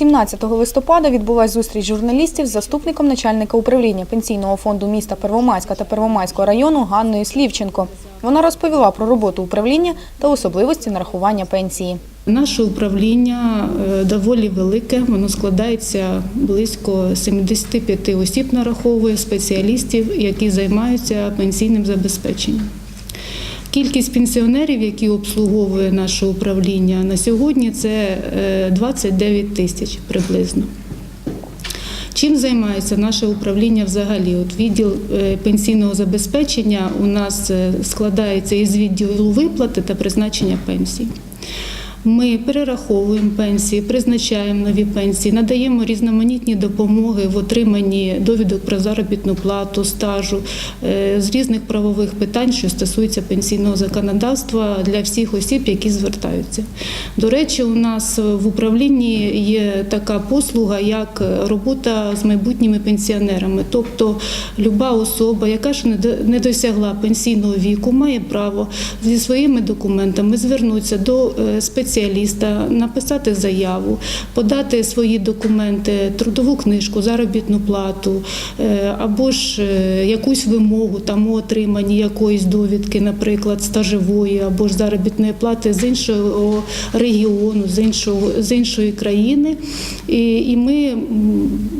17 листопада відбулась зустріч журналістів з заступником начальника управління пенсійного фонду міста Первомайська та Первомайського району Ганною Слівченко. Вона розповіла про роботу управління та особливості нарахування пенсії. Наше управління е, доволі велике, воно складається близько 75 осіб, нараховує спеціалістів, які займаються пенсійним забезпеченням. Кількість пенсіонерів, які обслуговує наше управління на сьогодні, це е, 29 тисяч приблизно. Чим займається наше управління взагалі? От відділ е, пенсійного забезпечення у нас е, складається із відділу виплати та призначення пенсій. Ми перераховуємо пенсії, призначаємо нові пенсії, надаємо різноманітні допомоги в отриманні довідок про заробітну плату, стажу е, з різних правових питань, що стосуються пенсійного законодавства для всіх осіб, які звертаються. До речі, у нас в управлінні є така послуга, як робота з майбутніми пенсіонерами. Тобто, люба особа, яка ж не досягла пенсійного віку, має право зі своїми документами звернутися до е, спеціаліста, написати заяву, подати свої документи, трудову книжку, заробітну плату е, або ж е, якусь вимогу там у отриманні якоїсь довідки, наприклад, стажової або ж заробітної плати з іншого регіону, з іншого з іншої країни. І, і ми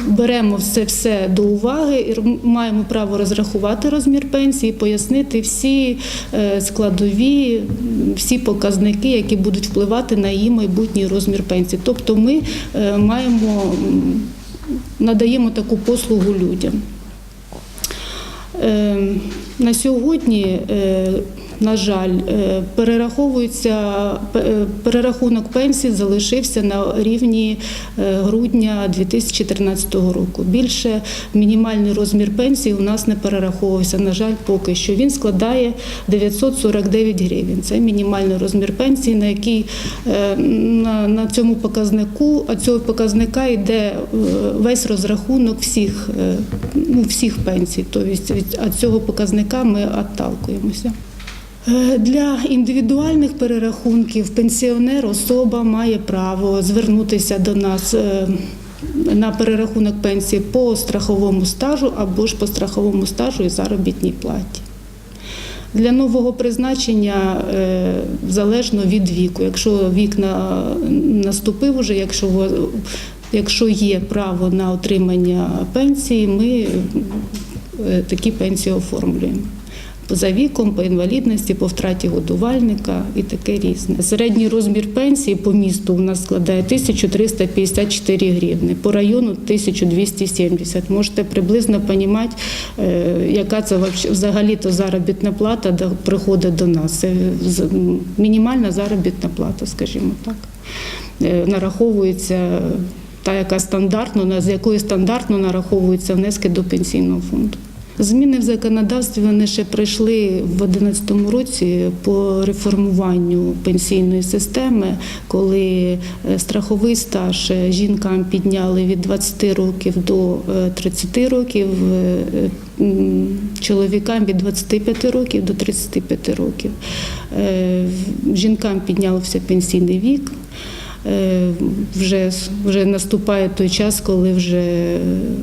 беремо все все до уваги, і маємо право розрахувати розмір пенсії, пояснити всі е, складові, всі показники, які будуть впливати на її майбутній розмір пенсії. Тобто ми е, маємо надаємо таку послугу людям. На сьогодні, е, на жаль, е, перераховується е, перерахунок пенсій залишився на рівні грудня 2013 року. Більше мінімальний розмір пенсії у нас не перераховувався. На жаль, поки що він складає 949 гривень. Це мінімальний розмір пенсії, на який на, на цьому показнику, а цього показника йде весь розрахунок всіх, ну, всіх пенсій. Тобто від цього показника ми отталкуємося. Е, Для індивідуальних перерахунків пенсіонер особа має право звернутися до нас е, на перерахунок пенсії по страховому стажу або ж по страховому стажу і заробітній платі. Для нового призначення е, залежно від віку. Якщо вік на, наступив уже, якщо, якщо є право на отримання пенсії, ми такі пенсії оформлюємо. За віком, по інвалідності, по втраті годувальника і таке різне. Середній розмір пенсії по місту у нас складає 1354 гривни, по району 1270. Можете приблизно розуміти, яка це вообще- взагалі-то заробітна плата приходить до нас. Це мінімальна заробітна плата, скажімо так. Е, Нараховується та, яка стандартно, з якої стандартно нараховуються внески до пенсійного фонду. Зміни в законодавстві вони ще прийшли в 2011 році по реформуванню пенсійної системи, коли е, страховий стаж е, жінкам підняли від 20 років до е, 30 років, е, чоловікам від 25 років до 35 років. Жінкам піднявся пенсійний вік. Е, Вже, вже наступає той час, коли вже,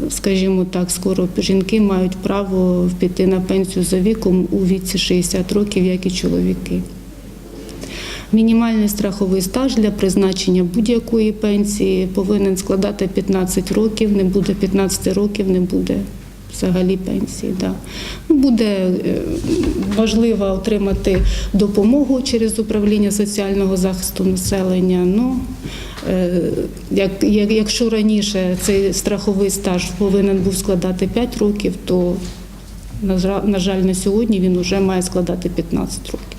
скажімо так, скоро жінки мають право піти на пенсію за віком у віці 60 років, як і чоловіки. Мінімальний страховий стаж для призначення будь-якої пенсії повинен складати 15 років, не буде 15 років, не буде взагалі пенсії. Да. Ну, Буде е, важливо отримати допомогу через управління соціального захисту населення. Ну, е, як, як- якщо раніше цей страховий стаж повинен був складати 5 років, то на жаль, на сьогодні він вже має складати 15 років.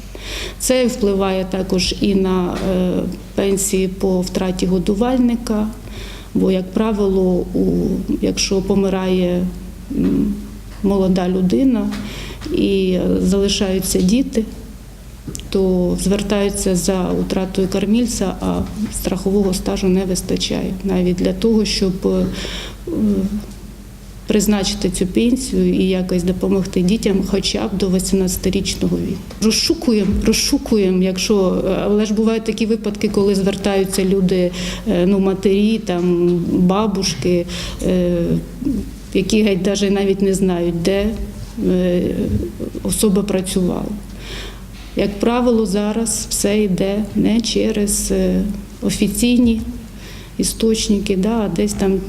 Це впливає також і на е, пенсії по втраті годувальника, бо, як правило, у, якщо помирає молода людина і е, залишаються діти, то звертаються за утратою кормільця, а страхового стажу не вистачає навіть для того, щоб е, призначити цю пенсію і якось допомогти дітям хоча б до 18-річного віку. Розшукуємо, розшукуємо, якщо але ж бувають такі випадки, коли звертаються люди, е, ну матері, там бабушки, е, які геть даже навіть не знають, де е, особа працювала. Як правило, зараз все йде не через е, офіційні істочники, да, а десь там,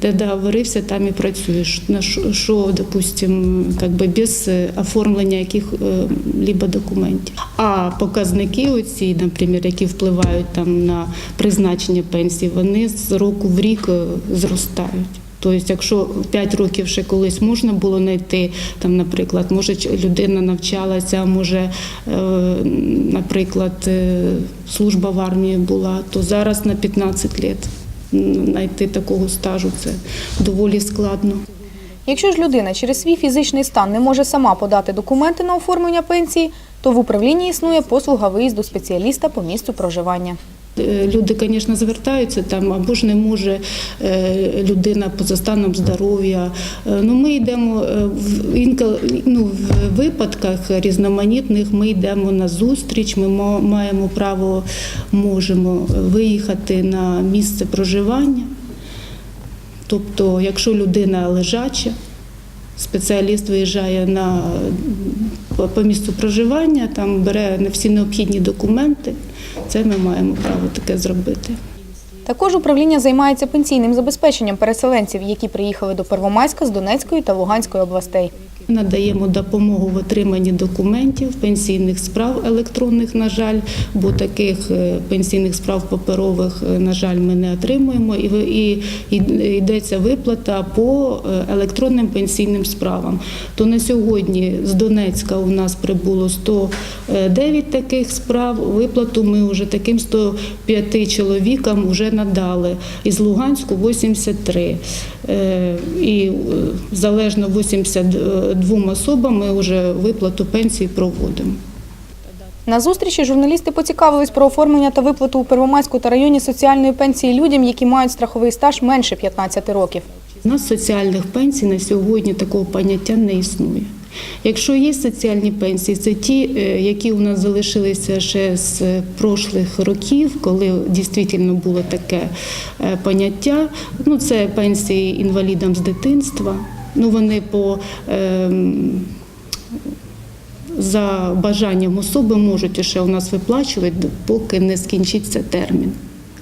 де договорився, там і працюєш. На що, допустим, как би без е, оформлення яких-либо документів. А показники оці, наприклад, які впливають там на призначення пенсії, вони з року в рік зростають. Тобто, якщо 5 років ще колись можна було знайти, там, наприклад, може людина навчалася, може, е, наприклад, е, служба в армії була, то зараз на 15 років знайти такого стажу це доволі складно. Якщо ж людина через свій фізичний стан не може сама подати документи на оформлення пенсії, то в управлінні існує послуга виїзду спеціаліста по місцю проживання. Е, Люди, звісно, звертаються там, або ж не може е, людина поза станом здоров'я. Е, Ну, ми йдемо в інколи, ну, в випадках різноманітних. Ми йдемо на зустріч. Ми маємо право, можемо виїхати на місце проживання. Тобто, якщо людина лежача, спеціаліст виїжджає на по, місту проживання, там бере на всі необхідні документи. Це ми маємо право таке зробити. Також управління займається пенсійним забезпеченням переселенців, які приїхали до Первомайська з Донецької та Луганської областей. Надаємо допомогу в отриманні документів, пенсійних справ електронних, на жаль, бо таких е, пенсійних справ паперових, е, на жаль, ми не отримуємо. І, і йдеться виплата по е, електронним пенсійним справам. То на сьогодні з Донецька у нас прибуло 109 таких справ. Виплату ми вже таким 105 чоловікам вже надали. Із Луганську 83. Е, І е, залежно 82 особам ми вже виплату пенсії проводимо. На зустрічі журналісти поцікавились про оформлення та виплату у Первомайську та районі соціальної пенсії людям, які мають страховий стаж менше 15 років. У нас соціальних пенсій на сьогодні такого поняття не існує. Якщо є соціальні пенсії, це ті, е, які у нас залишилися ще з прошлих років, коли дійсно було таке е, поняття. Ну, це пенсії інвалідам з дитинства. Ну, вони по ем, за бажанням особи можуть ще у нас виплачувати, поки не скінчиться термін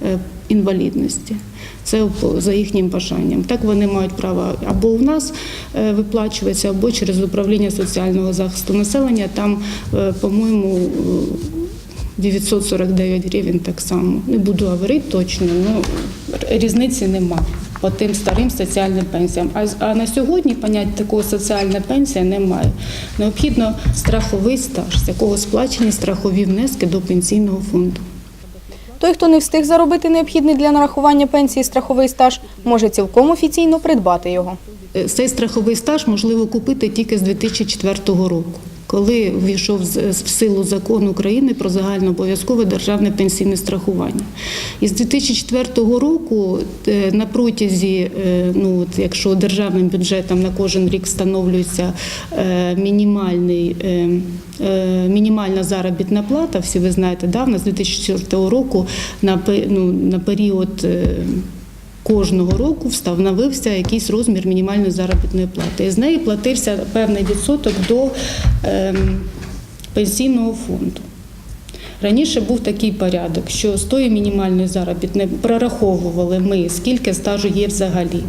е, інвалідності. Це за їхнім бажанням. Так вони мають право або у нас е, виплачуватися, або через управління соціального захисту населення. Там, е, по-моєму, е, 949 гривень так само. Не буду говорити точно, але різниці нема по тим старим соціальним пенсіям. А, а на сьогодні поняття такого соціальна пенсія немає. Необхідно страховий стаж, з якого сплачені страхові внески до пенсійного фонду. Той, хто не встиг заробити необхідний для нарахування пенсії страховий стаж, може цілком офіційно придбати його. Е, Цей страховий стаж можливо купити тільки з 2004 року, коли ввійшов в силу закон України про загальнообов'язкове державне пенсійне страхування. І з 2004 року е, на протязі, е, ну от якщо державним бюджетом на кожен рік встановлюється е, мінімальний. Мінімальна заробітна плата, всі ви знаєте, да, в нас з 2004 року на, ну, на період кожного року встановився якийсь розмір мінімальної заробітної плати. І з неї платився певний відсоток до ем, пенсійного фонду. Раніше був такий порядок, що з тої мінімальної заробітної прораховували ми, скільки стажу є взагалі.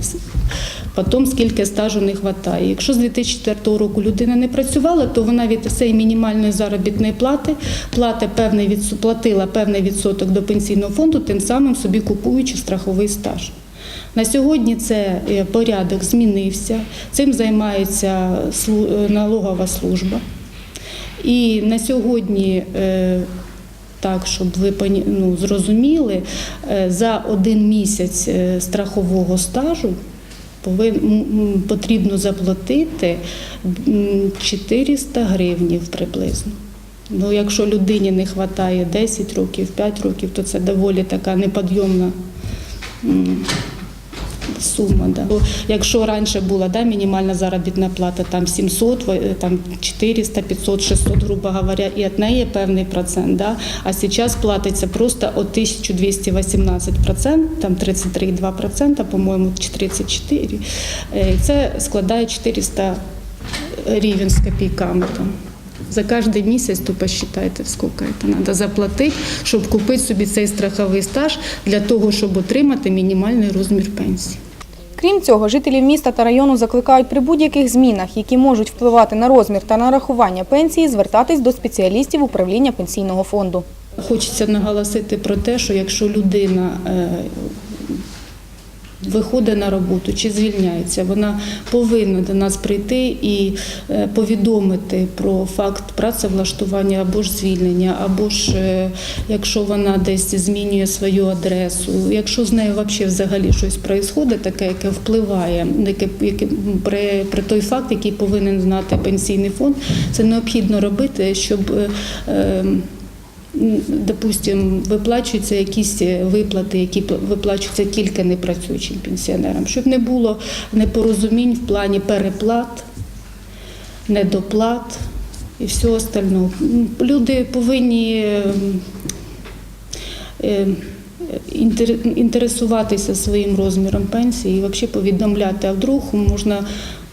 Потім скільки стажу не вистачає. Якщо з 2004 року людина не працювала, то вона від цієї мінімальної заробітної плати плати певний платила певний відсоток до пенсійного фонду, тим самим собі купуючи страховий стаж. На сьогодні це е, порядок змінився. Цим займається е, налогова служба. І на сьогодні, е, так, щоб ви ну, зрозуміли, е, за один місяць е, страхового стажу потрібно заплатити 400 гривнів приблизно. Ну, якщо людині не вистачає 10 років, 5 років, то це доволі така неподйомна сума. Да. Якщо раніше була да, мінімальна заробітна плата там 700, ви- там 400, 500, 600, грубо говоря, і від неї певний процент, да, а зараз платиться просто от 1218 процент, там 33,2 процента, по-моєму, чи 34. Е, Це складає 400 гривень з копійками. Там. За кожен місяць, то посчитайте, скільки це треба заплатити, щоб купити собі цей страховий стаж для того, щоб отримати мінімальний розмір пенсії. Крім цього, жителі міста та району закликають при будь-яких змінах, які можуть впливати на розмір та нарахування пенсії, звертатись до спеціалістів управління пенсійного фонду. Хочеться наголосити про те, що якщо людина е, виходить на роботу чи звільняється, вона повинна до нас прийти і е, повідомити про факт працевлаштування або ж звільнення, або ж е, якщо вона десь змінює свою адресу, якщо з нею взагалі взагалі щось відбувається, таке, яке впливає, яке, при, при той факт, який повинен знати пенсійний фонд, це необхідно робити, щоб. е, е, М, Допустим, виплачуються якісь виплати, які виплачуються тільки непрацюючим пенсіонерам, щоб не було непорозумінь в плані переплат, недоплат і все остальне. Люди повинні ем, ем, інтер- інтересуватися своїм розміром пенсії і взагалі повідомляти, а вдруг можна.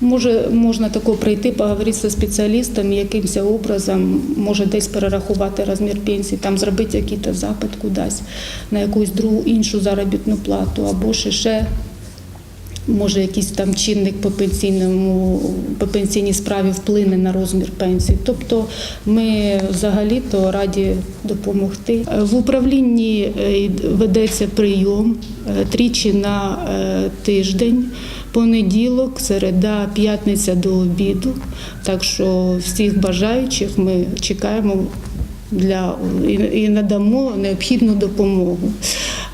Може, можна тако прийти, поговорити зі спеціалістом, якимось образом може десь перерахувати розмір пенсії, там зробити якийсь запит кудись на якусь другу іншу заробітну плату, або ще ще може якийсь там чинник по пенсійному по пенсійній справі вплине на розмір пенсії. Тобто ми взагалі-то раді допомогти. Е, В управлінні е, ведеться прийом е, тричі на тиждень. Понеділок, середа, п'ятниця до обіду. Так що всіх бажаючих ми чекаємо для і, надамо необхідну допомогу.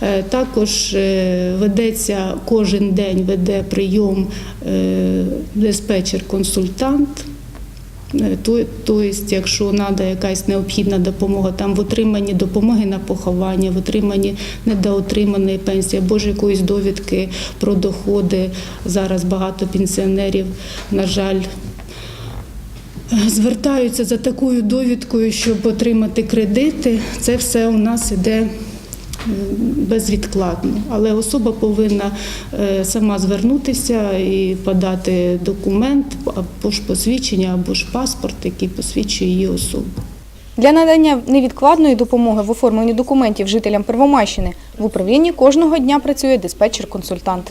Е, Також е, ведеться кожен день веде прийом е, диспетчер-консультант. Тобто, якщо треба якась необхідна допомога, там в отриманні допомоги на поховання, в отриманні недоотриманої пенсії або ж якоїсь довідки про доходи. Зараз багато пенсіонерів, на жаль, звертаються за такою довідкою, щоб отримати кредити. Це все у нас іде безвідкладно. Але особа повинна е, сама звернутися і подати документ або ж посвідчення, або ж паспорт, який посвідчує її особу. Для надання невідкладної допомоги в оформленні документів жителям Первомайщини в управлінні кожного дня працює диспетчер-консультант.